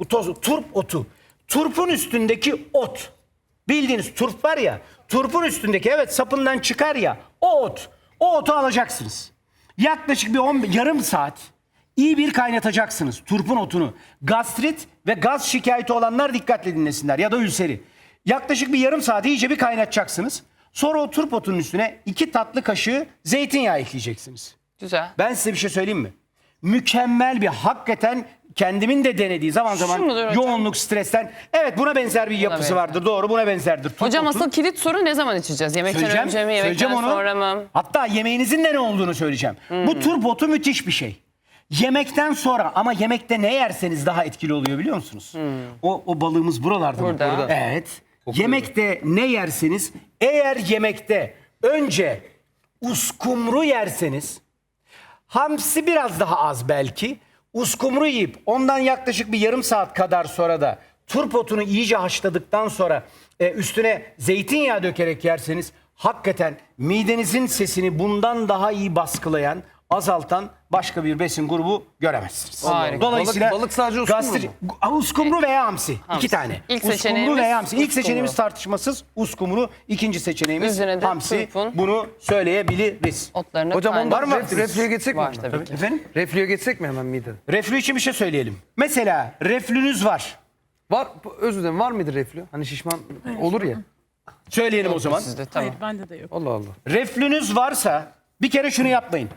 Bu toz turp otu. Turpun üstündeki ot. Bildiğiniz turp var ya. Turpun üstündeki evet sapından çıkar ya. O ot. O otu alacaksınız. Yaklaşık bir 10 yarım saat iyi bir kaynatacaksınız turpun otunu. Gastrit ve gaz şikayeti olanlar dikkatle dinlesinler ya da ülseri. Yaklaşık bir yarım saat iyice bir kaynatacaksınız. Sonra o turp otunun üstüne iki tatlı kaşığı zeytinyağı ekleyeceksiniz. Güzel. Ben size bir şey söyleyeyim mi? Mükemmel bir hakikaten kendimin de denediği zaman zaman mudur hocam? yoğunluk stresten. Evet buna benzer bir yapısı benzer. vardır doğru buna benzerdir. Turp Hocam asıl kilit soru ne zaman içeceğiz? Yemekten Söyleyeceğim, önce mi, yemekten söyleyeceğim onu. sonra mı? Hatta yemeğinizin de ne olduğunu söyleyeceğim. Bu turp otu müthiş bir şey. Yemekten sonra ama yemekte ne yerseniz daha etkili oluyor biliyor musunuz? O, o balığımız buralarda. mı? Burada. Burada. Evet. Yemekte ne yerseniz eğer yemekte önce uskumru yerseniz hamsi biraz daha az belki uskumru yiyip ondan yaklaşık bir yarım saat kadar sonra da turp otunu iyice haşladıktan sonra e, üstüne zeytinyağı dökerek yerseniz hakikaten midenizin sesini bundan daha iyi baskılayan azaltan başka bir besin grubu göremezsiniz. Harika. Dolayısıyla Balık- balık sadece uskumru gastri- uskumru veya hamsi. Hamsi. iki tane. İlk uskumru seçeneğimiz veya hamsi. İlk uskumru. seçeneğimiz tartışmasız uskumru. İkinci seçeneğimiz Üzerine de hamsi. turpun. Bunu söyleyebiliriz. Otlarını Hocam ondan Var mı ref, vaktiniz? reflüye geçsek mi? Var hemen? tabii ki. Efendim? Reflüye geçsek mi hemen mide? Reflü için bir şey söyleyelim. Mesela reflünüz var. Var, özür dilerim var mıdır reflü? Hani şişman olur ya. Söyleyelim o zaman. Sizde tamam. Hayır bende de yok. Allah Allah. Reflünüz varsa bir kere şunu yapmayın.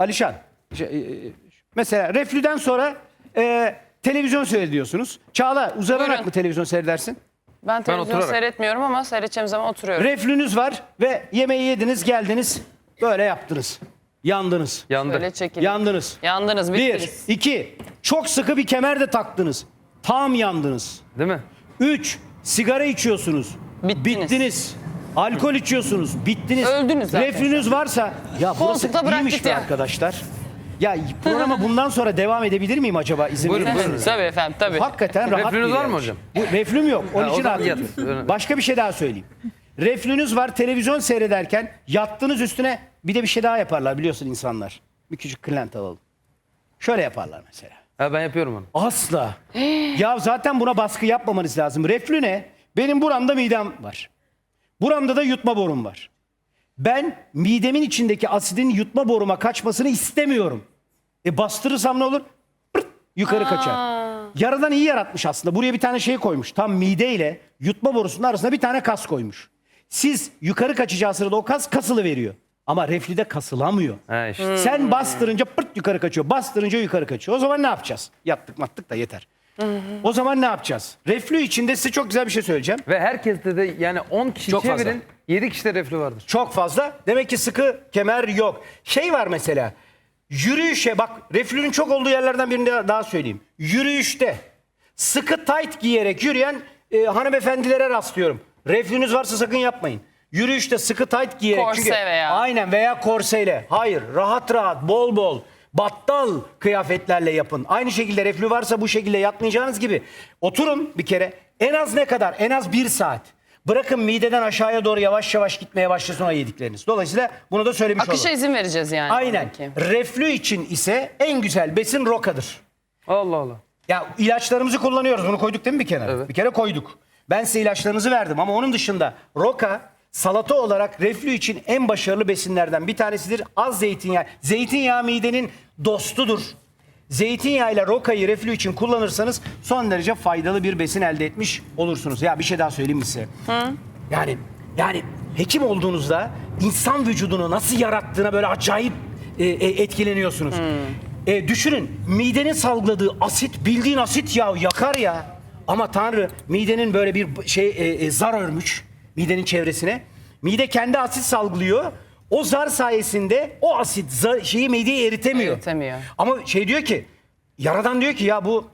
Alişan. şey, e, e, mesela reflüden sonra e, televizyon seyrediyorsunuz. Çağla uzanarak Buyurun. mı televizyon seyredersin? Ben televizyon oturarak. seyretmiyorum ama seyredeceğim zaman oturuyorum. Reflünüz var ve yemeği yediniz geldiniz böyle yaptınız. Yandınız. Yandı. Böyle çekilin. Yandınız. Yandınız, Bir, bittiniz. iki, çok sıkı bir kemer de taktınız. Tam yandınız. Değil mi? Üç, sigara içiyorsunuz. Bittiniz. Bittiniz. Alkol içiyorsunuz. Bittiniz. Öldünüz zaten. Reflünüz varsa ya burası Koltukta iyiymiş be ya. arkadaşlar. Ya programa bundan sonra devam edebilir miyim acaba izin Buyurun, verir buyurun. misiniz? Tabii efendim tabii. Hakikaten rahat Reflünüz bir var mı hocam? Bu, reflüm yok. Onun Ha, o için zaman yatın. Başka bir şey daha söyleyeyim. Reflünüz var televizyon seyrederken yattığınız üstüne bir de bir şey daha yaparlar biliyorsun insanlar. Bir küçük kırlent alalım. Şöyle yaparlar mesela. Ha, ben yapıyorum onu. Asla. ya zaten buna baskı yapmamanız lazım. Reflü ne? Benim buramda midem var. Buramda da yutma borum var. Ben midemin içindeki asidin yutma boruma kaçmasını istemiyorum. E bastırırsam ne olur? Pırt, yukarı kaçar. Yaradan iyi yaratmış aslında. Buraya bir tane şey koymuş. Tam mide ile yutma borusunun arasında bir tane kas koymuş. Siz yukarı kaçacağı sırada o kas kasılı veriyor. Ama reflüde kasılamıyor. Ha işte. Sen bastırınca pırt yukarı kaçıyor. Bastırınca yukarı kaçıyor. O zaman ne yapacağız? Yattık mattık da yeter. O zaman ne yapacağız? Reflü içinde size çok güzel bir şey söyleyeceğim. Ve herkeste de yani 10 kişi Çok fazla. çevirin 7 kişide reflü vardır. Çok fazla. Demek ki sıkı kemer yok. Şey var mesela. Yürüyüşe bak reflünün çok olduğu yerlerden birini daha- daha söyleyeyim. Yürüyüşte sıkı tight giyerek yürüyen e, hanımefendilere rastlıyorum. Reflünüz varsa sakın yapmayın. Yürüyüşte sıkı tight giyerek. Korse veya. Aynen veya korseyle. Hayır rahat rahat bol bol battal kıyafetlerle yapın. Aynı şekilde reflü varsa bu şekilde yatmayacağınız gibi. Oturun bir kere en az ne kadar? En az bir saat. Bırakın mideden aşağıya doğru yavaş yavaş gitmeye başlasın o yedikleriniz. Dolayısıyla bunu da söylemiş Akışa olalım. izin vereceğiz yani. Aynen. Reflü için ise en güzel besin rokadır. Allah Allah. Ya ilaçlarımızı kullanıyoruz. Bunu koyduk değil mi bir kenara? Evet. Bir kere koyduk. Ben size ilaçlarınızı verdim ama onun dışında roka salata olarak reflü için en başarılı besinlerden bir tanesidir. Az zeytinyağı. Zeytinyağı midenin dostudur. Zeytinyağıyla rokayı reflü için kullanırsanız son derece faydalı bir besin elde etmiş olursunuz. Ya bir şey daha söyleyeyim mi size? Yani yani hekim olduğunuzda insan vücudunu nasıl yarattığına böyle acayip e, e, etkileniyorsunuz. E, düşünün midenin salgıladığı asit bildiğin asit ya yakar ya. Ama Tanrı midenin böyle bir şey e, e, zar örmüş midenin çevresine. Mide kendi asit salgılıyor. O zar sayesinde o asit zar, şeyi mideyi eritemiyor. Eritemiyor. Ama şey diyor ki yaradan diyor ki ya bu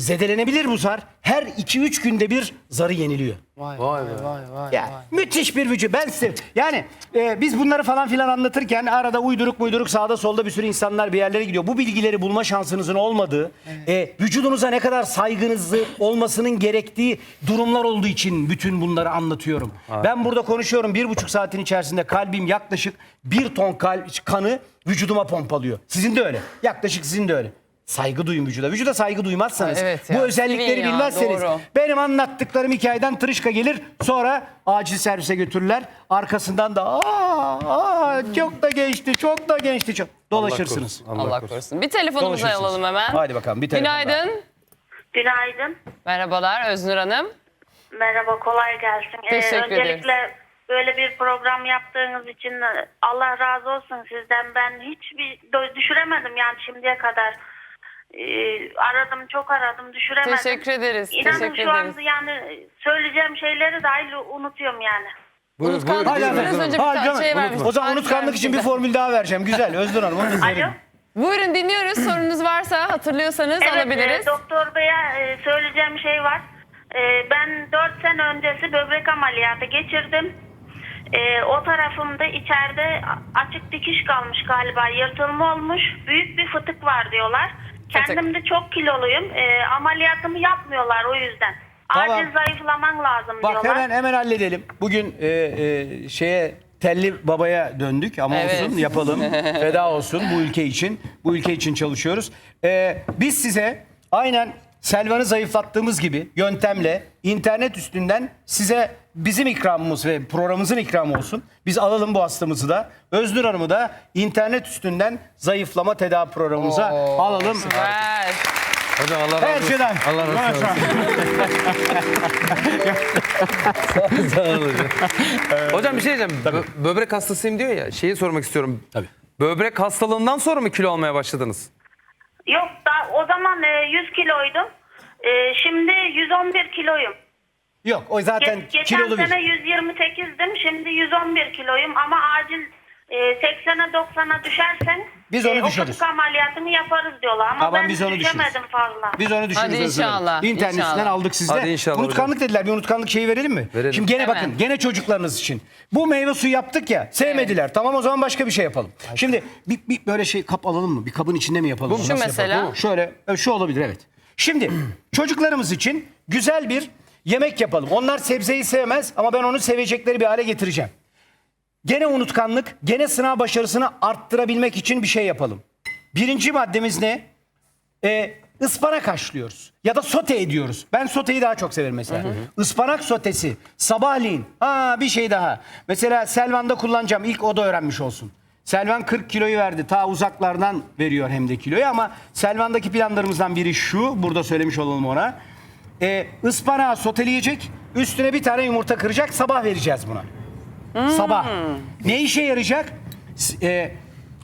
zedelenebilir bu zar. Her 2-3 günde bir zarı yeniliyor. Vay Vay vay vay vay. Ya vay. müthiş bir vücut. Ben size yani e, biz bunları falan filan anlatırken arada uyduruk muyduruk sağda solda bir sürü insanlar bir yerlere gidiyor. Bu bilgileri bulma şansınızın olmadığı, e, vücudunuza ne kadar saygınızı olmasının gerektiği durumlar olduğu için bütün bunları anlatıyorum. Ben burada konuşuyorum bir buçuk saatin içerisinde kalbim yaklaşık bir ton kalp, kanı vücuduma pompalıyor. Sizin de öyle. Yaklaşık sizin de öyle. Saygı duyun vücuda. Vücuda saygı duymazsanız, Ha, evet bu özellikleri sevin ya, bilmezseniz doğru. benim anlattıklarım hikayeden tırışka gelir. Sonra acil servise götürürler. Arkasından da aa, aa çok da gençti, çok da gençti. Çok. Dolaşırsınız. Allah, Allah korusun. korusun. Bir telefonumuzu Dolaşırsınız. alalım hemen. Hadi bakalım bir telefon daha. Günaydın. Günaydın. Merhabalar Öznur Hanım. Merhaba, kolay gelsin. Ee, Teşekkür ederiz. öncelikle böyle bir program yaptığınız için Allah razı olsun sizden. Ben hiçbir dö- düşüremedim yani şimdiye kadar. Ee, aradım, çok aradım, düşüremedim. Teşekkür ederiz. İnanın Teşekkür şu ederiz. anda yani söyleyeceğim şeyleri dahil unutuyorum yani. Buyur, Unutkanlık buyur, buyur, biraz buyur. önce bir Hadi tane canım, şey unutma. vermiş. O zaman unutkanlık için bir formül daha vereceğim. Güzel Özgür Hanım onu Alo. Buyurun dinliyoruz. Sorunuz varsa hatırlıyorsanız Evet, alabiliriz. e, doktor bey'e e, söyleyeceğim şey var. E, ben 4 sene öncesi böbrek ameliyatı geçirdim. E, o tarafımda içeride a- açık dikiş kalmış galiba, yırtılma olmuş. Büyük bir fıtık var diyorlar. Kendim de çok kiloluyum. E, ameliyatımı yapmıyorlar o yüzden. Tamam. Acil zayıflaman lazım Bak diyorlar. hemen hemen halledelim. Bugün e, e, şeye telli babaya döndük ama Evet. olsun yapalım. Feda olsun bu ülke için. Bu ülke için çalışıyoruz. E, biz size aynen Selvan'ı zayıflattığımız gibi yöntemle internet üstünden size bizim ikramımız ve programımızın ikramı olsun. Biz alalım bu hastamızı da. Öznur Hanım'ı da internet üstünden zayıflama tedavi programımıza alalım. Ver. Hocam Allah razı Her olsun. şeyden. Allah razı olsun. Sağ olun hocam. Hocam bir şey diyeceğim. Bö- böbrek hastasıyım diyor ya. Şeyi sormak istiyorum. Tabii. Böbrek hastalığından sonra mı kilo almaya başladınız? Yok da o zaman e, 100 kiloydum. E, şimdi 111 kiloyum. Yok o zaten Ge- geçen kilolu bir. sene 128'dim. Şimdi 111 kiloyum ama acil e, 80'e 90'a düşersen Biz onu e, o düşürürüz. fıtık ameliyatını yaparız diyorlar. Ama Tamam, ben biz onu düşemedim düşürürüz. fazla. Biz onu düşünürüz. Hadi Özlem Hanım. inşallah, İnternetinden inşallah. aldık sizde. Hadi inşallah Unutkanlık dediler. Bir unutkanlık şeyi verelim mi? Verelim. Şimdi gene Hemen. bakın gene çocuklarınız için. Bu meyve suyu yaptık ya. Sevmediler. Tamam o zaman başka bir şey yapalım. Şimdi bir, bir böyle şey kap alalım mı? Bir kabın içinde mi yapalım? Şu Nasıl yapalım? mesela. Şöyle e, şu olabilir evet. Şimdi çocuklarımız için güzel bir yemek yapalım. Onlar sebzeyi sevmez ama ben onu sevecekleri bir hale getireceğim. Gene unutkanlık, gene sınav başarısını arttırabilmek için bir şey yapalım. Birinci maddemiz ne? e, ıspanak haşlıyoruz ya da sote ediyoruz. Ben soteyi daha çok severim mesela. Ispanak sotesi sabahleyin. Ha bir şey daha. Mesela Selvan'da kullanacağım. İlk o da öğrenmiş olsun. Selvan 40 kiloyu verdi. Ta uzaklardan veriyor hem de kiloyu ama Selvan'daki planlarımızdan biri şu. Burada söylemiş olalım ona. E, ıspanağı soteleyecek. Üstüne bir tane yumurta kıracak. Sabah vereceğiz buna. Sabah. Ne işe yarayacak? S- E,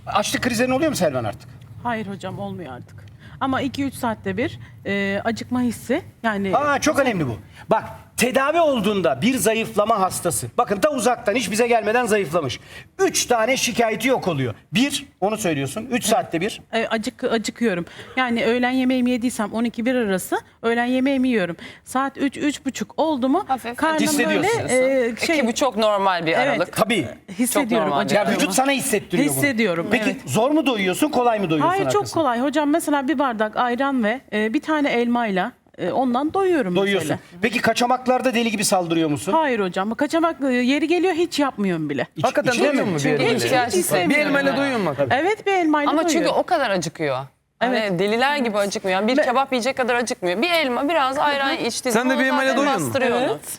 açlık krizlerin oluyor mu Selvan artık? Hayır hocam olmuyor artık. Ama 2-3 saatte bir e, acıkma hissi yani Aa çok önemli bu. Bak tedavi olduğunda bir zayıflama hastası. Bakın ta uzaktan hiç bize gelmeden zayıflamış. Üç tane şikayeti yok oluyor. Bir onu söylüyorsun. Üç saatte bir. e, acık acıkıyorum. Yani öğlen yemeğimi yediysem 12-1 arası öğlen yemeğimi yiyorum. Saat 3-3.30 oldu mu Hafif karnım hissediyorsun. böyle e, şey Ki bu çok normal bir Evet. aralık. Tabii. hissediyorum normal. Ya vücut sana hissettiriyor bunu. Hissediyorum, Peki evet. zor mu doyuyorsun kolay mı doyuyorsun Hayır çok arkasında? kolay. Hocam mesela bir bardak ayran ve e, bir tane elmayla e, ondan doyuyorum Doyuyorsun. mesela. Peki kaçamaklarda deli gibi saldırıyor musun? Hayır hocam. Kaçamak e, yeri geliyor hiç yapmıyorum bile. İç- Hakikaten içine doyuyor mi? mu bir elmayla? ihtiyaç Hiç Bir hissetmiyorum. elmayla yani. doyuyor mu? Evet bir elmayla Ama çünkü doyuyorum. o kadar acıkıyor. Hani deliler gibi acıkmıyor. Yani bir kebap yiyecek kadar acıkmıyor. Bir elma biraz ayran içti. Sen de bir elmayla doyuyor musun?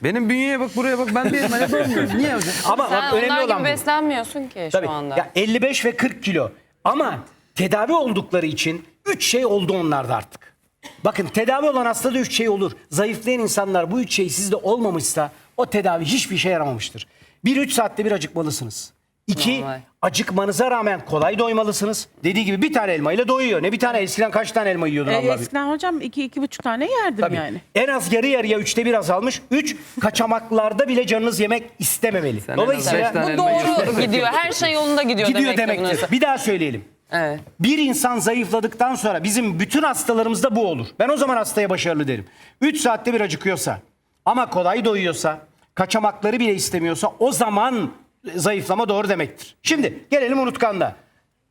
Benim bünyeye bak buraya bak ben bir elmayla doymuyorum. Niye hocam? Ama Sen bak, önemli onlar olan gibi bu. beslenmiyorsun ki Tabii. şu anda. Ya 55 ve 40 kilo. Ama tedavi oldukları için 3 şey oldu onlarda artık. Bakın tedavi olan hastada 3 şey olur. Zayıflayan insanlar bu 3 şey sizde olmamışsa o tedavi hiçbir işe yaramamıştır. Bir 3 saatte bir acıkmalısınız. İki, Normal. acıkmanıza rağmen kolay doymalısınız. Dediği gibi bir tane elma ile doyuyor. Ne bir tane eskiden kaç tane elma yiyordun E, Allah bilir. eskiden hocam iki, iki buçuk tane yerdim Tabii. yani. En az yarı yarıya üçte bir azalmış. Üç, kaçamaklarda bile canınız yemek istememeli. Sen Dolayısıyla en az beş tane Bu elma yiyorsun. doğru gidiyor. Her şey yolunda gidiyor, gidiyor demektir demektir. bunun. Bir daha söyleyelim. Evet. Bir insan zayıfladıktan sonra bizim bütün hastalarımızda bu olur. Ben o zaman hastaya başarılı derim. 3 saatte bir acıkıyorsa ama kolay doyuyorsa, kaçamakları bile istemiyorsa o zaman zayıflama doğru demektir. Şimdi gelelim unutkanda.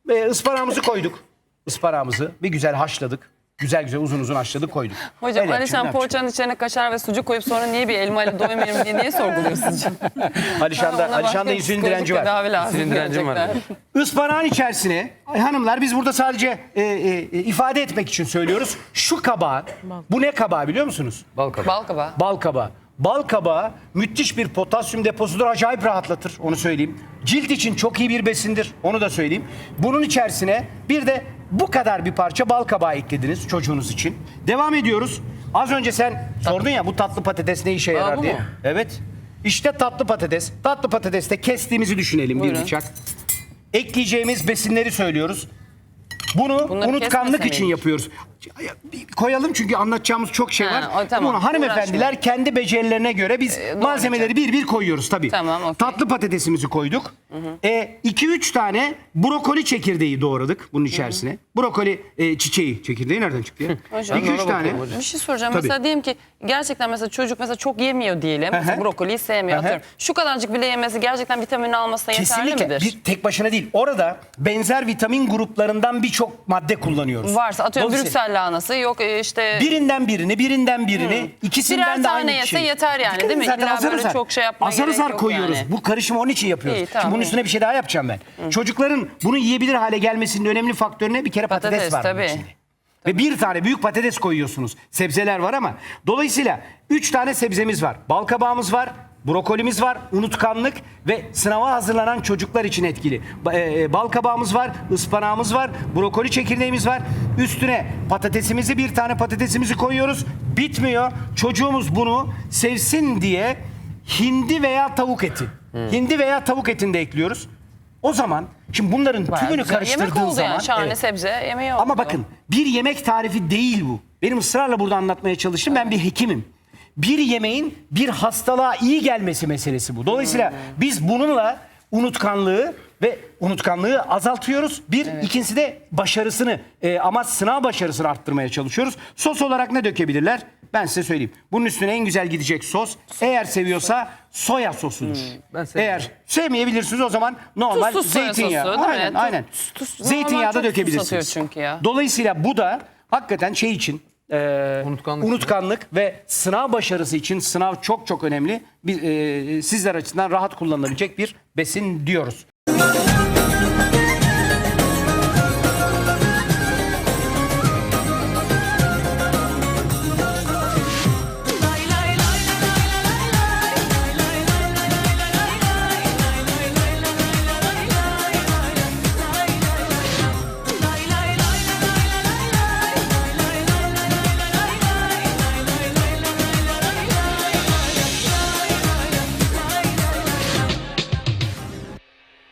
Ee, ıspanağımızı koyduk. Ispanağımızı bir güzel haşladık. Güzel güzel uzun uzun haşladık koyduk. Hocam Öyle Alişan yapacağım, poğaçanın içine kaşar ve sucuk koyup sonra niye bir elmayla doymuyorum diye niye sorguluyorsunuz? Alişan'da, Alişan'da insülin direnci var. İnsülin direncim var. Ispanağın içerisine ay hanımlar biz burada sadece e, e, e, ifade etmek için söylüyoruz. Şu kabağı, bu ne kabağı biliyor musunuz? Bal kabağı. Bal kabağı. Bal kabağı. Bal kabağı müthiş bir potasyum deposudur. Acayip rahatlatır onu söyleyeyim. Cilt için çok iyi bir besindir. Onu da söyleyeyim. Bunun içerisine bir de bu kadar bir parça bal kabağı eklediniz çocuğunuz için. Devam ediyoruz. Az önce sen sordun ya bu tatlı patates ne işe yarar bu diye. mu? Evet. İşte tatlı patates. Tatlı patateste kestiğimizi düşünelim Buyurun. bir bıçak. Ekleyeceğimiz besinleri söylüyoruz. Bunu Bunları unutkanlık kesmese için miydik? yapıyoruz. Bir Koyalım çünkü anlatacağımız çok şey Ha, var. o tamam. Bunu hanımefendiler kendi becerilerine göre biz malzemeleri bir bir koyuyoruz tabii. Tamam, okey. Tatlı patatesimizi koyduk. 2-3 tane brokoli çekirdeği doğradık bunun içerisine. Brokoli e, çiçeği çekirdeği nereden çıktı ya? Hocam. 2-3 ona tane. bakıyorum hocam. Bir şey soracağım. Tabii. Mesela diyelim ki gerçekten mesela çocuk mesela çok yemiyor diyelim. Mesela brokoliyi sevmiyor. Atıyorum. Şu kadarcık bile yemesi gerçekten vitamin almasına yeterli Kesinlikle midir? bir tek başına değil. Orada benzer vitamin gruplarından birçok madde kullanıyoruz. Varsa atıyorum Dolayısıyla Brüksel lahanası yok e, işte Birinden birini, birinden birini, ikisinden Birer de tane aynı yese şey. yeter yani, Dikkat değil mi? zaten İlla azar böyle azar. çok şey yapmaya azar gerek azar yok koyuyoruz. yani. Bu karışımı onun için yapıyoruz. İyi, tamam. Şimdi bunun üstüne bir şey daha yapacağım ben. Çocukların bunu yiyebilir hale gelmesinin önemli faktörü ne? Bir kere patates, Patates, var bunun tabii. içinde. Ve bir tane büyük patates koyuyorsunuz. Sebzeler var ama. Dolayısıyla üç tane sebzemiz var. Bal kabağımız var. Brokolimiz var, unutkanlık ve sınava hazırlanan çocuklar için etkili. Ba- e, Bal kabağımız var, ıspanağımız var, brokoli çekirdeğimiz var. Üstüne patatesimizi bir tane patatesimizi koyuyoruz. Bitmiyor. Çocuğumuz bunu sevsin diye hindi veya tavuk eti. Hindi veya tavuk etini de ekliyoruz. O zaman şimdi bunların Bayağı tümünü güzel. karıştırdığın Yemek oldu zaman yani. Şahane evet. sebze yemeği oldu. Ama bakın bir yemek tarifi değil bu. Benim ısrarla burada anlatmaya çalıştım. Ben bir hekimim. Bir yemeğin bir hastalığa iyi gelmesi meselesi bu. Dolayısıyla Hmm. biz bununla unutkanlığı ve unutkanlığı azaltıyoruz. Bir, ikincisi de başarısını e, ama sınav başarısını arttırmaya çalışıyoruz. Sos olarak ne dökebilirler? Ben size söyleyeyim. Bunun üstüne en güzel gidecek sos eğer seviyorsa soya sosudur. ben sevmiyorum. eğer sevmeyebilirsiniz o zaman normal Tuzsuz soya zeytinyağı. sosu, değil mi? aynen, Tuz- aynen. tuz- normal Zeytinyağı da çok tuz dökebilirsiniz. çünkü ya. Dolayısıyla bu da hakikaten şey için e, Unutkanlık. unutkanlık ve sınav başarısı için sınav çok çok önemli. Bir, e, sizler açısından rahat kullanılabilecek bir besin diyoruz.